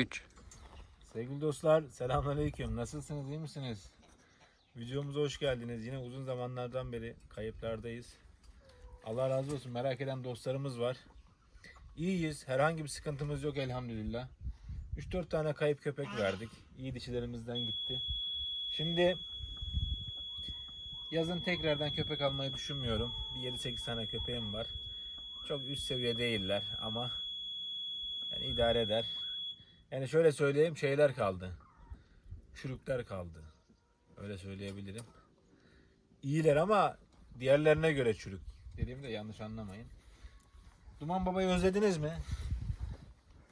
3. Sevgili dostlar, selamünaleyküm. Nasılsınız, iyi misiniz? Videomuza hoş geldiniz. Yine uzun zamanlardan beri kayıplardayız. Allah razı olsun. Merak eden dostlarımız var. İyiyiz. Herhangi bir sıkıntımız yok elhamdülillah. 3-4 tane kayıp köpek verdik. İyi dişilerimizden gitti. Şimdi yazın tekrardan köpek almayı düşünmüyorum. Bir 7-8 tane köpeğim var. Çok üst seviye değiller ama yani idare eder. Yani şöyle söyleyeyim şeyler kaldı. Çürükler kaldı. Öyle söyleyebilirim. İyiler ama diğerlerine göre çürük. Dediğimde yanlış anlamayın. Duman Baba'yı özlediniz mi?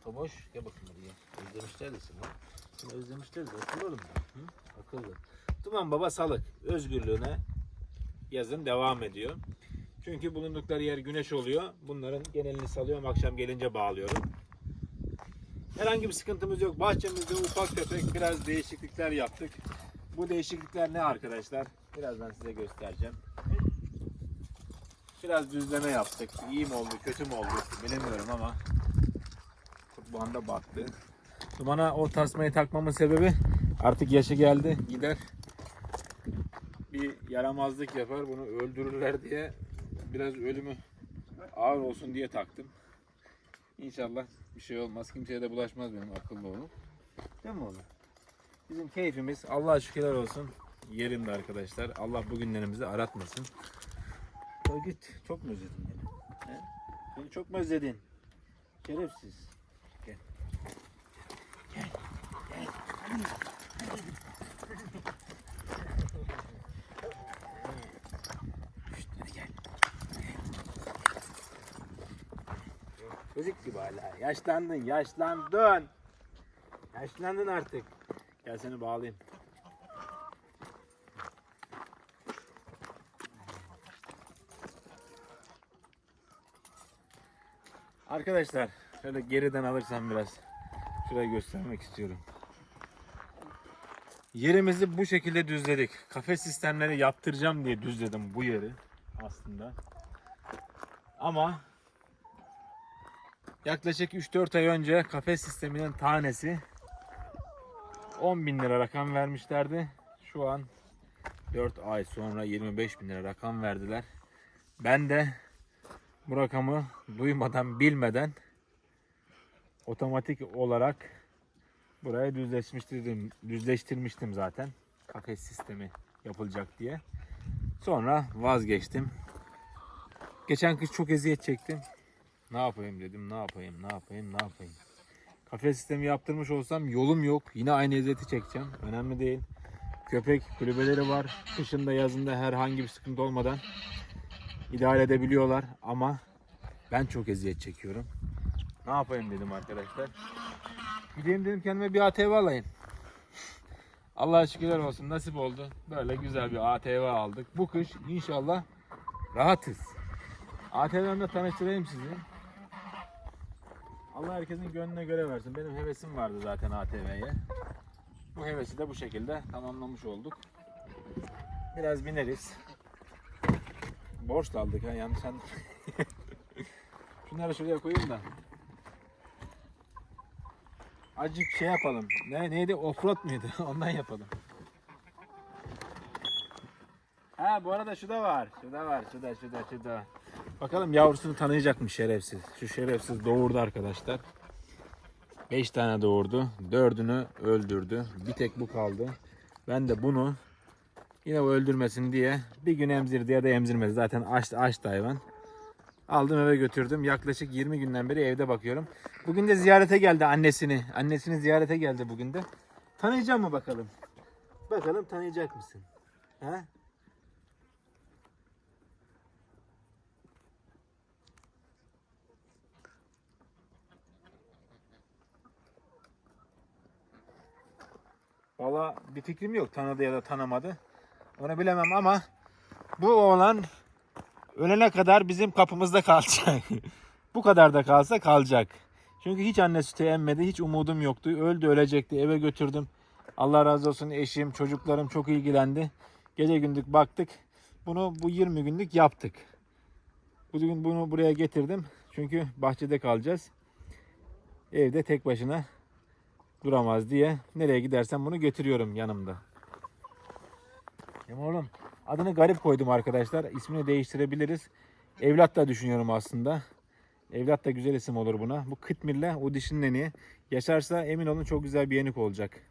Toboş gel bakayım buraya. Özlemişler de seni. Seni özlemişler de akıllı oğlum. Hı? Akıllı. Duman Baba salık. Özgürlüğüne yazın devam ediyor. Çünkü bulundukları yer güneş oluyor. Bunların genelini salıyorum. Akşam gelince bağlıyorum. Herhangi bir sıkıntımız yok. Bahçemizde ufak tefek biraz değişiklikler yaptık. Bu değişiklikler ne arkadaşlar? Birazdan size göstereceğim. Biraz düzleme yaptık. İyi mi oldu, kötü mü oldu bilemiyorum ama bu anda battı. Dumana o tasmayı takmamın sebebi artık yaşı geldi. Gider bir yaramazlık yapar. Bunu öldürürler diye biraz ölümü ağır olsun diye taktım. İnşallah bir şey olmaz. Kimseye de bulaşmaz benim akıllı oğlum. Değil mi oğlum? Bizim keyfimiz Allah'a şükürler olsun yerinde arkadaşlar. Allah bugünlerimizi aratmasın. O git. Çok mu özledin beni? He? Beni çok mu özledin? Şerefsiz. Gel. Gel. Gel. Hadi. Şşt, hadi gel. Çocuk gibi hala. Yaşlandın, yaşlandın. Yaşlandın artık. Gel seni bağlayayım. Arkadaşlar şöyle geriden alırsam biraz şurayı göstermek istiyorum. Yerimizi bu şekilde düzledik. Kafes sistemleri yaptıracağım diye düzledim bu yeri aslında. Ama yaklaşık 3-4 ay önce kafes sisteminin tanesi 10 bin lira rakam vermişlerdi. Şu an 4 ay sonra 25 bin lira rakam verdiler. Ben de bu rakamı duymadan bilmeden otomatik olarak buraya düzleşmiştim, düzleştirmiştim zaten. Kafes sistemi yapılacak diye. Sonra vazgeçtim. Geçen kış çok eziyet çektim. Ne yapayım dedim, ne yapayım, ne yapayım, ne yapayım. Kafes sistemi yaptırmış olsam yolum yok. Yine aynı eziyeti çekeceğim. Önemli değil. Köpek kulübeleri var. Kışında yazında herhangi bir sıkıntı olmadan idare edebiliyorlar ama ben çok eziyet çekiyorum. Ne yapayım dedim arkadaşlar. Gideyim dedim kendime bir ATV alayım. Allah'a şükürler olsun nasip oldu. Böyle güzel bir ATV aldık. Bu kış inşallah rahatız. ATV'mle tanıştırayım sizi. Allah herkesin gönlüne göre versin. Benim hevesim vardı zaten ATV'ye. Bu hevesi de bu şekilde tamamlamış olduk. Biraz bineriz. Borç da aldık ha yanlış anladım. Şunları şuraya koyayım da. Azıcık şey yapalım. Ne neydi? Offroad muydu? Ondan yapalım. Ha bu arada şu da var. Şu da var. Şu da şu da şu da. Bakalım yavrusunu tanıyacak mı şerefsiz? Şu şerefsiz doğurdu arkadaşlar. 5 tane doğurdu. Dördünü öldürdü. Bir tek bu kaldı. Ben de bunu yine o öldürmesin diye bir gün emzirdi ya da emzirmedi. Zaten aç, açtı hayvan. Aldım eve götürdüm. Yaklaşık 20 günden beri evde bakıyorum. Bugün de ziyarete geldi annesini. Annesini ziyarete geldi bugün de. Tanıyacak mı bakalım? Bakalım tanıyacak mısın? Ha? Valla bir fikrim yok tanıdı ya da tanımadı. Onu bilemem ama bu oğlan ölene kadar bizim kapımızda kalacak. bu kadar da kalsa kalacak. Çünkü hiç anne sütü emmedi. Hiç umudum yoktu. Öldü ölecekti. Eve götürdüm. Allah razı olsun eşim, çocuklarım çok ilgilendi. Gece gündük baktık. Bunu bu 20 günlük yaptık. Bugün bunu buraya getirdim. Çünkü bahçede kalacağız. Evde tek başına duramaz diye nereye gidersem bunu götürüyorum yanımda. Hem oğlum adını garip koydum arkadaşlar. İsmini değiştirebiliriz. Evlat da düşünüyorum aslında. Evlat da güzel isim olur buna. Bu Kıtmir'le o dişinin eni. Yaşarsa emin olun çok güzel bir yenik olacak.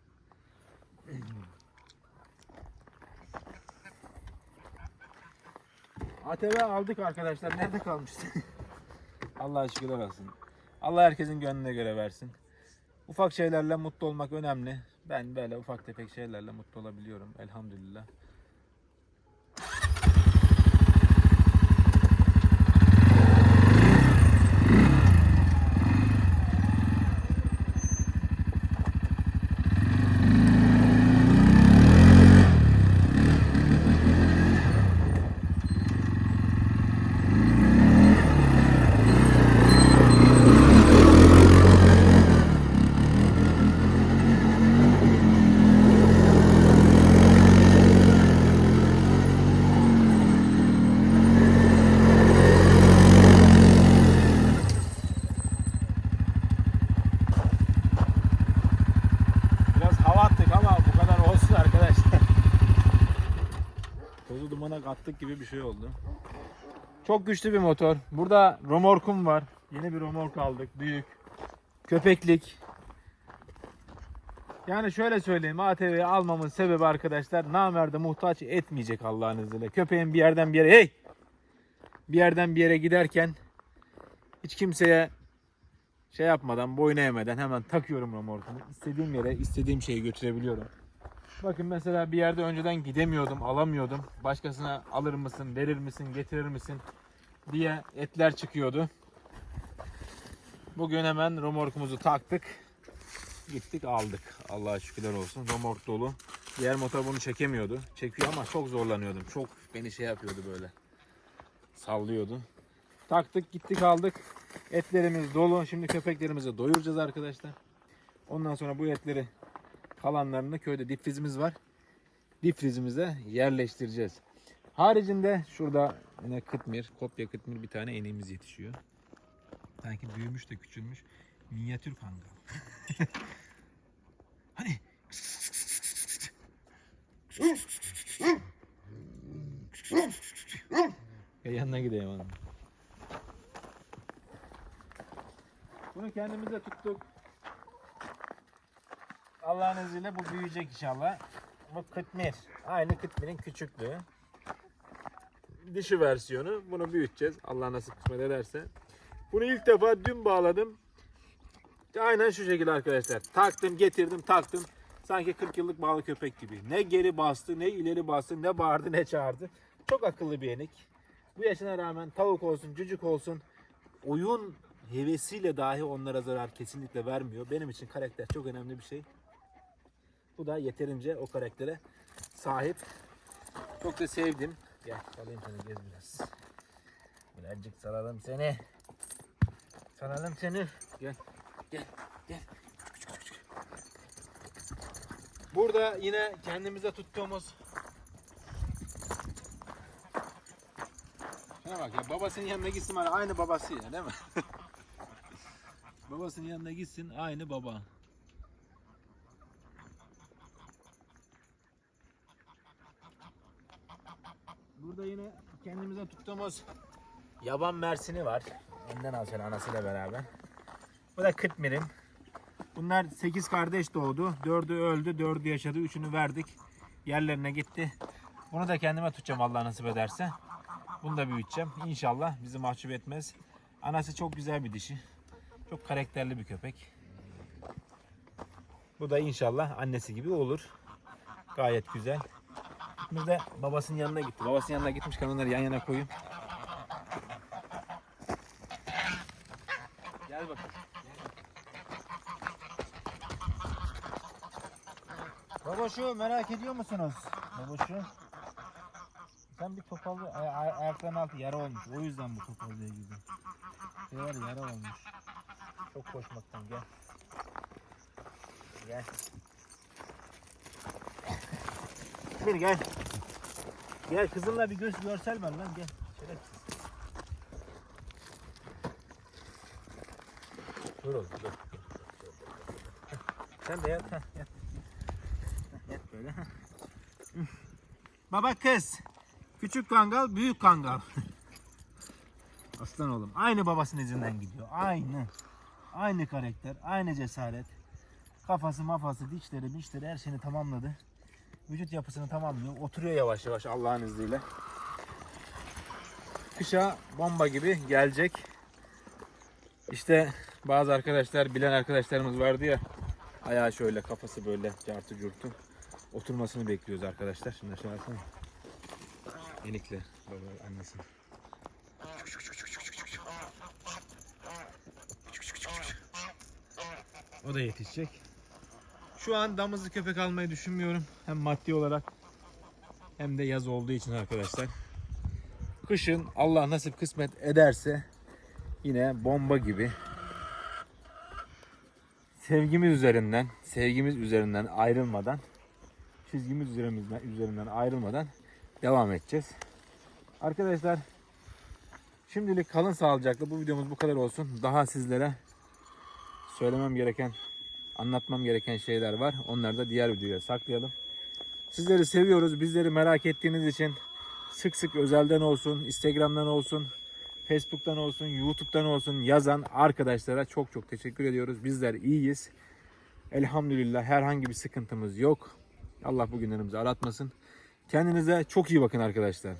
ATV aldık arkadaşlar. Nerede kalmıştı? Allah'a şükürler olsun. Allah herkesin gönlüne göre versin. Ufak şeylerle mutlu olmak önemli. Ben böyle ufak tefek şeylerle mutlu olabiliyorum. Elhamdülillah. Biraz hava attık ama bu kadar olsun arkadaşlar. Tozu kattık gibi bir şey oldu. Çok güçlü bir motor. Burada romorkum var. Yeni bir romork aldık. Büyük. Köpeklik. Yani şöyle söyleyeyim. ATV'yi almamın sebebi arkadaşlar namerde muhtaç etmeyecek Allah'ın izniyle. Köpeğin bir yerden bir yere hey! Bir yerden bir yere giderken hiç kimseye şey yapmadan, boyun eğmeden hemen takıyorum romorkumu. İstediğim yere, istediğim şeyi götürebiliyorum. Bakın mesela bir yerde önceden gidemiyordum, alamıyordum. Başkasına alır mısın, verir misin, getirir misin diye etler çıkıyordu. Bugün hemen romorkumuzu taktık. Gittik aldık. Allah'a şükürler olsun. Romork dolu. Diğer motor bunu çekemiyordu. Çekiyor ama çok zorlanıyordum. Çok beni şey yapıyordu böyle. Sallıyordu. Taktık gittik aldık. Etlerimiz dolu. Şimdi köpeklerimizi doyuracağız arkadaşlar. Ondan sonra bu etleri kalanlarını köyde difrizimiz var. Difrizimize yerleştireceğiz. Haricinde şurada yine kıtmir, kopya kıtmir bir tane eneğimiz yetişiyor. Sanki büyümüş de küçülmüş. Minyatür kangal. hani ya yanına gideyim hanım. Bunu kendimize tuttuk. Allah'ın izniyle bu büyüyecek inşallah. Bu kıtmir. Aynı kıtmirin küçüklüğü. Dişi versiyonu. Bunu büyüteceğiz. Allah nasip kısmet ederse. Bunu ilk defa dün bağladım. Aynen şu şekilde arkadaşlar. Taktım, getirdim, taktım. Sanki 40 yıllık bağlı köpek gibi. Ne geri bastı, ne ileri bastı, ne bağırdı, ne çağırdı. Çok akıllı bir yenik. Bu yaşına rağmen tavuk olsun, cücük olsun, oyun hevesiyle dahi onlara zarar kesinlikle vermiyor. Benim için karakter çok önemli bir şey. Bu da yeterince o karaktere sahip. Çok da sevdim. Gel alayım seni gez biraz. Birazcık saralım seni. Saralım seni. Gel. Gel. Gel. Burada yine kendimize tuttuğumuz Şuna bak ya babasının yanına gitsin aynı babası ya değil mi? babasının yanına gitsin aynı baba. Burada yine kendimize tuttuğumuz yaban mersini var. Önden al şöyle anasıyla beraber. Bu da Kıtmir'in. Bunlar 8 kardeş doğdu. 4'ü öldü, 4'ü yaşadı. 3'ünü verdik. Yerlerine gitti. Bunu da kendime tutacağım Allah nasip ederse. Bunu da büyüteceğim. İnşallah bizi mahcup etmez. Anası çok güzel bir dişi. Çok karakterli bir köpek. Bu da inşallah annesi gibi olur. Gayet güzel. Biz de babasının yanına gitti. Babasının yanına gitmişken onları yan yana koyayım. Gel bakalım. Babaşu merak ediyor musunuz? Babaşu. Sen bir topalı ay- ay- ayakların altı yara olmuş. O yüzden bu topallıya girdi. Şey var ya, yara olmuş. Çok koşmaktan gel. Gel. Bir gel. Gel kızımla bir göz görsel ver lan gel. Şerefsiz. Dur oğlum dur. Sen de yat. heh, yat. Yat böyle. Baba kız. Küçük kangal, büyük kangal. Aslan oğlum. Aynı babasının izinden gidiyor. Aynı. Aynı karakter, aynı cesaret. Kafası, mafası, dişleri, dişleri her şeyini tamamladı. Vücut yapısını tamamlıyor. Oturuyor yavaş yavaş Allah'ın izniyle. Kışa bomba gibi gelecek. İşte bazı arkadaşlar, bilen arkadaşlarımız vardı ya. Ayağı şöyle, kafası böyle cartı curtu. Oturmasını bekliyoruz arkadaşlar. Şimdi aşağı alsana. Yenikle. Baba annesini. O da yetişecek. Şu an damızlı köpek almayı düşünmüyorum. Hem maddi olarak hem de yaz olduğu için arkadaşlar. Kışın Allah nasip kısmet ederse yine bomba gibi sevgimiz üzerinden, sevgimiz üzerinden ayrılmadan, çizgimiz üzerimizden, üzerinden ayrılmadan devam edeceğiz. Arkadaşlar şimdilik kalın sağlıcakla bu videomuz bu kadar olsun. Daha sizlere söylemem gereken, anlatmam gereken şeyler var. Onları da diğer videoya saklayalım. Sizleri seviyoruz. Bizleri merak ettiğiniz için sık sık özelden olsun, Instagram'dan olsun, Facebook'tan olsun, YouTube'dan olsun yazan arkadaşlara çok çok teşekkür ediyoruz. Bizler iyiyiz. Elhamdülillah herhangi bir sıkıntımız yok. Allah bugünlerimizi aratmasın. Kendinize çok iyi bakın arkadaşlar.